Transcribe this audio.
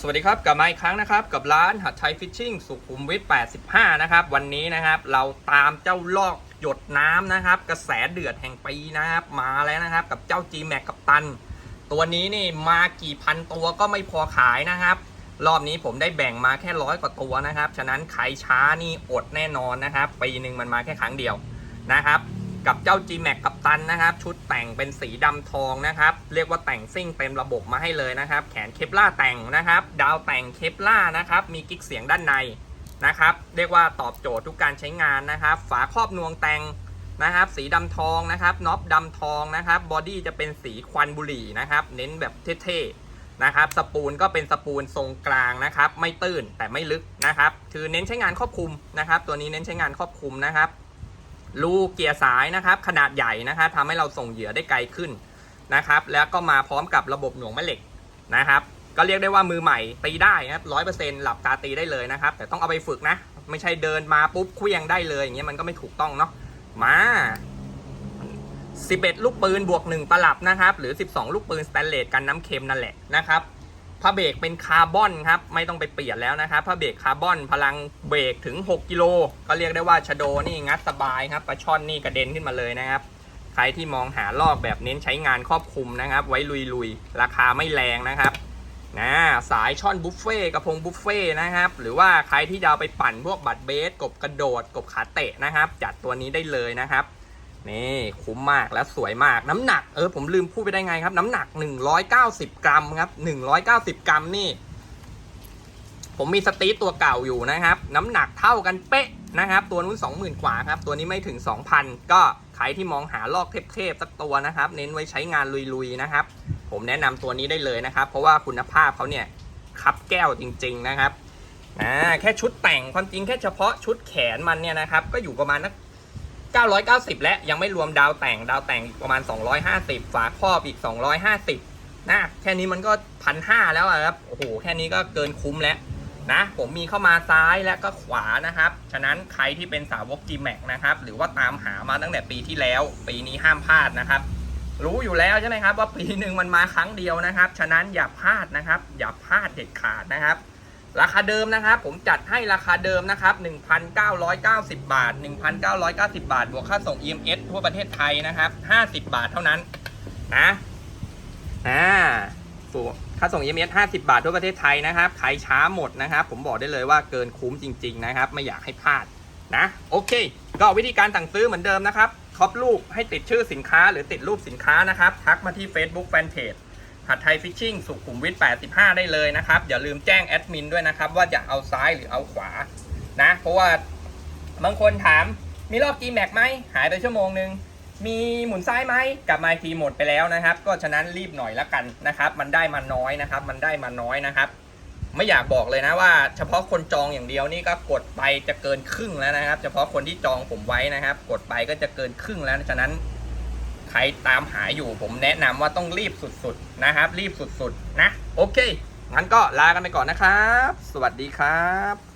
สวัสดีครับกลับมาอีกครั้งนะครับ กับร้านหัดไทยฟิชชิ่งสุขุมวิท 85 นะครับ วันนี้นะครับเราตามเจ้าลอกหยดน้ำนะครับ กระแสเดือดแห่งปีนะครับ มาแล้วนะครับ กับเจ้า G Max กับตัน ตัวนี้นี่มากี่พันตัวก็ไม่พอขายนะครับ รอบนี้ผมได้แบ่งมาแค่ร้อยกว่าตัวนะครับ ฉะนั้นใครช้านี่อดแน่นอนนะครับ ปีหนึ่งมันมาแค่ครั้งเดียวนะครับ กับเจ้า G Max กับตันนะครับ ชุดแต่งเป็นสีดำทองนะครับ เรียกว่าแต่งซิ่งเต็มระบบมาให้เลยนะครับ แขนเคปล่าแต่งนะครับ ดาวแต่งเคปล่านะครับ มีกิ๊กเสียงด้านในนะครับ เรียกว่าตอบโจทย์ทุกการใช้งานนะครับ ฝาครอบนวงแต่งนะครับ สีดำทองนะครับน็อปดำทองนะครับบอดี้จะเป็นสีควันบุหรี่นะครับ เน้นแบบเท่ๆนะครับ สปูลก็เป็นสปูลทรงกลางนะครับ ไม่ตื้นแต่ไม่ลึกนะครับ คือเน้นใช้งานครอบคลุมนะครับ ตัวนี้เน้นใช้งานครอบคลุมนะครับ รูกเกียร์สายนะครับ ขนาดใหญ่นะครับทำให้เราส่งเหยื่อได้ไกลขึ้นนะครับ แล้วก็มาพร้อมกับระบบหน่วงแม่เหล็กนะครับ ก็เรียกได้ว่ามือใหม่ตีได้นะครับร้อยเปอร์เซ็นต์หลับตาตีได้เลยนะครับ แต่ต้องเอาไปฝึกนะ ไม่ใช่เดินมาปุ๊บเคลี้ยงได้เลยอย่างเงี้ยมันก็ไม่ถูกต้องเนาะมา11 ลูกปืนบวก 1 ตลับนะครับ หรือ 12 ลูกปืนสแตนเลสกันน้ำเค็มนั่นแหละนะครับ ผ้าเบรกเป็นคาร์บอนครับ ไม่ต้องไปเปลี่ยนแล้วนะครับผ้าเบรกคาร์บอนพลังเบรกถึง 6 กิโล ก็เรียกได้ว่าชะโดนี่งัดสบายครับปลาช่อนนี่กระเด็นขึ้นมาเลยนะครับ ใครที่มองหาลอกแบบเน้นใช้งานครอบคลุมนะครับ ไว้ลุยๆ ราคาไม่แรงนะครับนะสายช่อนบุฟเฟ่กระพงบุฟเฟ่นะครับ หรือว่าใครที่จะเอาไปปั่นพวกบัตรเบสกบกระโดดกบขาเตะนะครับ จัดตัวนี้ได้เลยนะครับ นี่คุ้มมากและสวยมากน้ำหนักเออผมลืมพูดไปได้ไงครับ น้ำหนัก 190 กรัมครับ 190 กรัมนี่ ผมมีสตีตัวเก่าอยู่นะครับ น้ำหนักเท่ากันเป๊ะนะครับ ตัวนู้น 20,000 กว่าครับ ตัวนี้ไม่ถึง 2,000 ก็ใครที่มองหาลอกเทพๆสักตัวนะครับ เน้นไว้ใช้งานลุยๆนะครับ ผมแนะนำตัวนี้ได้เลยนะครับ เพราะว่าคุณภาพเขาเนี่ยคับแก้วจริง ๆนะครับอ่าแค่ชุดแต่งความจริงแค่เฉพาะชุดแขนมันเนี่ยนะครับ ก็อยู่ประมาณนัก 990 และยังไม่รวมดาวแต่งดาวแต่งอีกประมาณ 250 ฝาครอบอีก 250 นะ แค่นี้มันก็พันห้าแล้วอะครับ โอ้โห แค่นี้ก็เกินคุ้มแล้วนะ ผมมีเข้ามาซ้ายและก็ขวานะครับ ฉะนั้นใครที่เป็นสาวก G Max นะครับ หรือว่าตามหามาตั้งแต่ปีที่แล้ว ปีนี้ห้ามพลาดนะครับ รู้อยู่แล้วใช่ไหมครับ ว่าปีหนึ่งมันมาครั้งเดียวนะครับ ฉะนั้นอย่าพลาดนะครับ อย่าพลาดเด็ดขาดนะครับ ราคาเดิมนะครับ ผมจัดให้ราคาเดิมนะครับ 1,990 บาท 1,990 บาท บวกค่าส่ง EMS ทั่วประเทศไทยนะครับ 50 บาทเท่านั้นนะอ่าสูค่าส่ง EMS 50 บาททั่วประเทศไทยนะครับ ใครช้าหมดนะครับ ผมบอกได้เลยว่าเกินคุ้มจริง ๆ นะครับ ไม่อยากให้พลาดนะ โอเค ก็วิธีการสั่งซื้อเหมือนเดิมนะครับครอบรูปให้ติดชื่อสินค้าหรือติดรูปสินค้านะครับ ทักมาที่ Facebook Fanpage หัดไทยฟิชชิ่งสุขุมวิท 85 ได้เลยนะครับ อย่าลืมแจ้งแอดมินด้วยนะครับ ว่าจะเอาซ้ายหรือเอาขวานะ เพราะว่าบางคนถามมีรอบ G Max ไหม หายไปชั่วโมงหนึ่งมีหมุนซ้ายไหมกลับมาทีหมดไปแล้วนะครับ ก็ฉะนั้นรีบหน่อยละกันนะครับ มันได้มาน้อยนะครับ มันได้มาน้อยนะครับ ไม่อยากบอกเลยนะว่า เฉพาะคนจองอย่างเดียวนี่ก็กดไปจะเกินครึ่งแล้วนะครับ เฉพาะคนที่จองผมไว้นะครับ กดไปก็จะเกินครึ่งแล้วฉะนั้น ใครตามหาอยู่ผมแนะนำว่าต้องรีบสุดๆนะครับ รีบสุดๆนะ โอเคงั้นก็ลากันไปก่อนนะครับ สวัสดีครับ